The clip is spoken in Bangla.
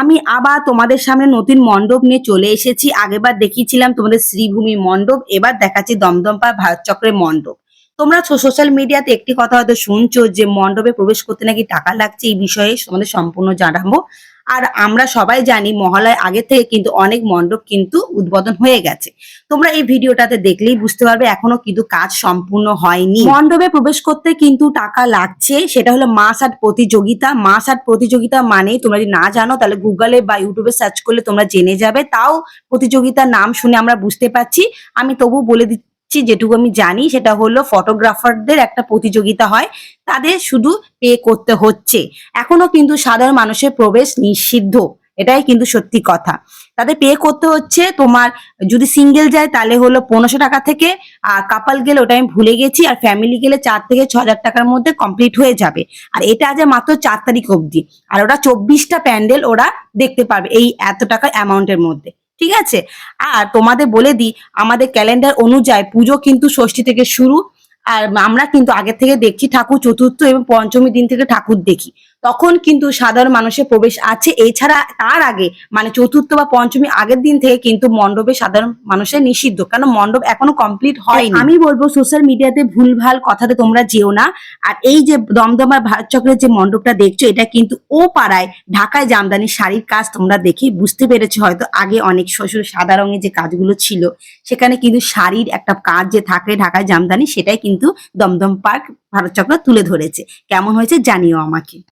আমি আবার তোমাদের সামনে নতুন মণ্ডপ নিয়ে চলে এসেছি। আগেবার দেখিয়েছিলাম তোমাদের শ্রীভূমি মণ্ডপ, এবার দেখাচ্ছি দমদমপা ভারত চক্রের মণ্ডপ। তোমরা সোশ্যাল মিডিয়াতে একটি কথা হয়তো শুনছো যে মণ্ডপে প্রবেশ করতে নাকি টাকা লাগছে, এই বিষয়ে তোমাদের সম্পূর্ণ জানাব। আর আমরা সবাই জানি মহালয় আগে থেকে কিন্তু অনেক মণ্ডপ কিন্তু উদ্বোধন হয়ে গেছে। তোমরা এই ভিডিওটাতে দেখলেই বুঝতে পারবে এখনও কিন্তু কাজ সম্পূর্ণ হয়নি। মণ্ডপে প্রবেশ করতে কিন্তু টাকা লাগছে, সেটা হলো মাস আর্ট প্রতিযোগিতা। মাস আর্ট প্রতিযোগিতা মানে তোমরা যদি না জানো, তাহলে গুগলে বা ইউটিউবে সার্চ করলে তোমরা জেনে যাবে। তাও প্রতিযোগিতার নাম শুনে আমরা বুঝতে পারছি। আমি তবু বলে দিচ্ছি যেটুকু আমি জানি, সেটা হলো ফটোগ্রাফারদের একটা প্রতিযোগিতা হয়, তাদের শুধু পে করতে হচ্ছে। এখনও কিন্তু সাধারণ মানুষের প্রবেশ নিষিদ্ধ, এটাই কিন্তু সত্যি কথা। তাদের পে করতে হচ্ছে, তোমার যদি সিঙ্গেল যায়, তাহলে হলো পনেরোশো টাকা থেকে, আর কাপাল গেলে ওটা আমি ভুলে গেছি, আর ফ্যামিলি গেলে চার থেকে ছ হাজার টাকার মধ্যে কমপ্লিট হয়ে যাবে। আর এটা আছে মাত্র চার তারিখ অবধি, আর ওরা চব্বিশটা প্যান্ডেল ওরা দেখতে পারবে, এই এত টাকা অ্যামাউন্টের মধ্যে। ঠিক আছে? আর তোমাদের বলে দিই, আমাদের ক্যালেন্ডার অনুযায়ী পুজো কিন্তু ষষ্ঠী থেকে শুরু। আর আমরা কিন্তু আগে থেকে দেখছি ঠাকুর চতুর্থ এবং পঞ্চমী দিন থেকে ঠাকুর দেখি। তখন কিন্তু সাধারণ মানুষের প্রবেশ আছে। এছাড়া তার আগে মানে চতুর্থ বা পঞ্চমী আগের দিন থেকে কিন্তু মণ্ডপে সাধারণ মানুষের নিষিদ্ধ। কারণ মণ্ডপ এখনও কমপ্লিট হয়নি। আমি বলব সোশ্যাল মিডিয়াতে ভুলভাল কথাতে তোমরা যেও না। আর এই যে দমদমার ভারত চক্রের যে মণ্ডপটা দেখছ, এটা কিন্তু ও পাড়ায়, ঢাকায় জামদানি শাড়ির কাজ তোমরা দেখে বুঝতে পেরেছ। হয়তো আগে অনেক শ্বশুর সাদা রঙের যে কাজগুলো ছিল, সেখানে কিন্তু শাড়ির একটা কাজ যে থাকে ঢাকায় জামদানি, সেটাই কিন্তু দমদম পার্ক ভারত চক্র তুলে ধরেছে। কেমন হয়েছে জানিও আমাকে।